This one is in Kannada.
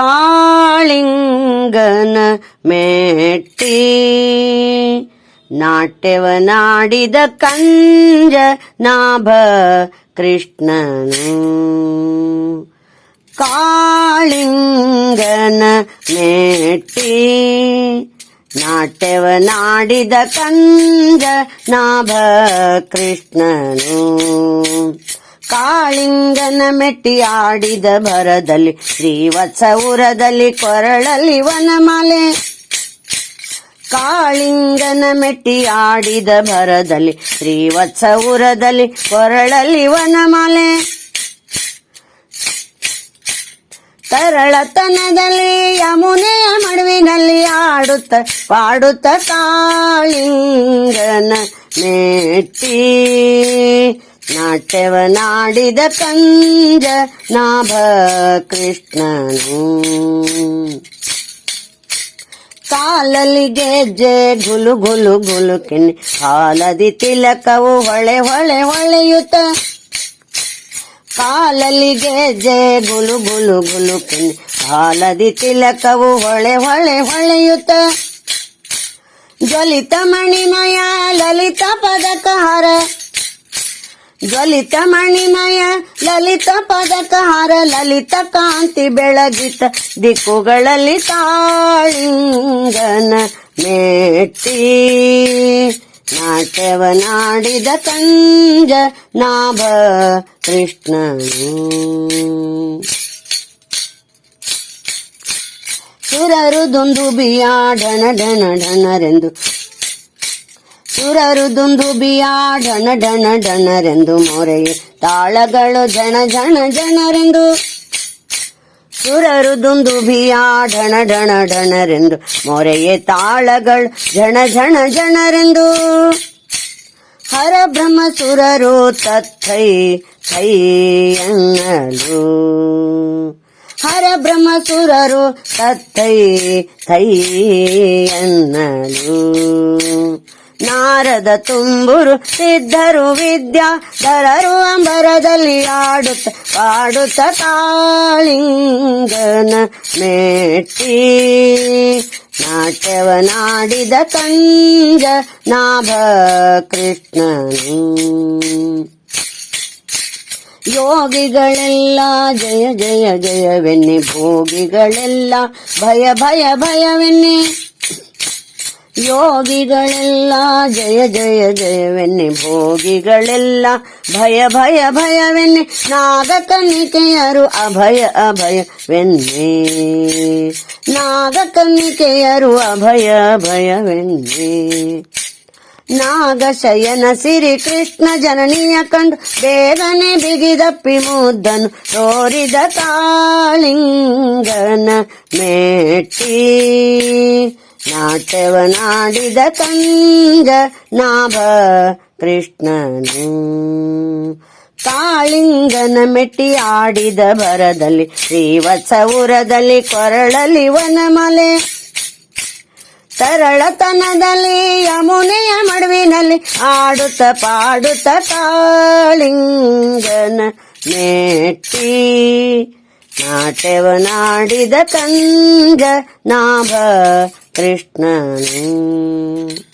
ಕಾಳಿಂಗನ ಮೆಟ್ಟಿ ನಾಟ್ಯವನಾಡಿದ ಕಂಜ ನಾಭ ಕೃಷ್ಣನು ಕಾಳಿಂಗನ ಮೆಟ್ಟಿ ನಾಟ್ಯವನಾಡಿದ ಕಂಜ ನಾಭ ಕೃಷ್ಣನು ಕಾಳಿಂಗನ ಮೆಟ್ಟಿ ಆಡಿದ ಭರದಲ್ಲಿ ಶ್ರೀವತ್ಸ ಉರದಲ್ಲಿ ಕೊರಳಲ್ಲಿ ವನಮಾಲೆ. ಕಾಳಿಂಗನ ಮೆಟ್ಟಿ ಆಡಿದ ಭರದಲ್ಲಿ ಶ್ರೀವತ್ಸ ಉರದಲ್ಲಿ ಕೊರಳಲ್ಲಿ ವನಮಾಲೆ. ತರಳತನದಲ್ಲಿ, ಯಮುನೆಯ ಮಡುವಿನಲ್ಲಿ ಆಡುತ್ತ, ಪಾಡುತ್ತ ಕಾಳಿಂಗನ ಮೆಟ್ಟಿ. ನಾಟ್ಯವನಾಡಿದ ಪಂಜ ನಾಭ ಕೃಷ್ಣನು ಕಾಲಲ್ಲಿ ಗೆಜ್ಜೆ ಗುಲು ಗುಲು ಗುಲು ಕಿನ್ನಿ ಹಾಲದಿ ತಿಲಕವು ಹೊಳೆ ಹೊಳೆ ಹೊಳೆಯುತ್ತ. ಕಾಲಲ್ಲಿ ಗೆಜ್ಜೆ ಗುಲು ಗುಲು ಗುಲು ಕಿನ್ನಿ ಹಾಲದಿ ತಿಲಕವು ಹೊಳೆ ಹೊಳೆ ಹೊಳೆಯುತ್ತ. ಜ್ವಲಿತ ಮಣಿಮಯ ಲಲಿತ ಪದಕ ಹರ ಜ್ವಲಿತ ಮಣಿನಯ ಲಲಿತ ಪದಕ ಹಾರ, ಲಲಿತ ಕಾಂತಿ ಬೆಳಗಿತ ದಿಕ್ಕುಗಳಲ್ಲಿ ತಾಳಿಂಗನ ಮೆಟ್ಟಿ. ನಾಟ್ಯವನಾಡಿದ ಕಂಜ ನಾಭ ಕೃಷ್ಣ ಸುರರು ದೊಂದು ಬಿಯಾ ಡನ ಡನ ಢಣರೆಂದು ಸುರರು ದುಂದುಬಿಯ ಢಣ ಢಣ ಢಣರೆಂದು ಮೊರೆಯು ತಾಳಗಳು ಜಣ ಜಣ ಜನರೆಂದು ಸುರರು ದುಂದುಬಿಯ ಢಣ ಢಣ ಢಣರೆಂದು ಮೊರೆಯೇ ತಾಳಗಳು ಜಣ ಜಣ ಜನರೆಂದು ಹರ ಬ್ರಹ್ಮ ಸುರರು ತತ್ತೈ ಥೈ ಅನ್ನಲು ಹರ ಬ್ರಹ್ಮ ಸುರರು ತತ್ತೈ ಥೈ ಅನ್ನಲು ನಾರದ ತುಂಬುರು ಸಿದ್ಧರು ವಿದ್ಯಾ ಧರರು ಅಂಬರದಲ್ಲಿ ಆಡುತ್ತ ಆಡುತ್ತ ತಾಳಿಂಗನ ಮೆಟ್ಟಿ. ನಾಟ್ಯವನಾಡಿದ ಕಂಜ ನಾಭ ಕೃಷ್ಣನು ಯೋಗಿಗಳೆಲ್ಲ ಜಯ ಜಯ ಜಯವೆನ್ನೆ ಭೋಗಿಗಳೆಲ್ಲ ಭಯ ಭಯ ಭಯವೆನ್ನಿ ಯೋಗಿಗಳೆಲ್ಲ ಜಯ ಜಯ ಜಯವೆನ್ನಿ ಭೋಗಿಗಳೆಲ್ಲ ಭಯ ಭಯ ಭಯವೆನ್ನಿ ನಾಗಕನ್ನಿಕೆಯರು ಅಭಯ ಅಭಯವೆನ್ನಿ ನಾಗಕನ್ನಿಕೆಯರು ಅಭಯ ಭಯವೆನ್ನಿ ನಾಗಶಯನ ಸಿರಿ ಕೃಷ್ಣ ಜನನಿಯ ಕಂಡು ಬೇಗನೆ ಬಿಗಿದಪ್ಪಿ ಮುದ್ದನು ತೋರಿದ ಕಾಳಿಂಗನ ಮೆಟ್ಟಿ ನಾಟ್ಯವನಾಡಿದ ಕಂಗ ನಾಭ ಕೃಷ್ಣನು. ಕಾಳಿಂಗನ ಮೆಟ್ಟಿ ಆಡಿದ ಬರದಲ್ಲಿ ಶ್ರೀವತ್ಸ ಉರದಲ್ಲಿ ಕೊರಳಲಿ ವನಮಲೆ ಸರಳತನದಲ್ಲಿ ಯಮುನೆಯ ಮಡುವಿನಲ್ಲಿ ಆಡುತ್ತ ಪಾಡುತ್ತ ಕಾಳಿಂಗನ ಮೆಟ್ಟಿ. ನಾಟ್ಯವನಾಡಿದ ಕಂಗ ನಾಭ ಕೃಷ್ಣನು.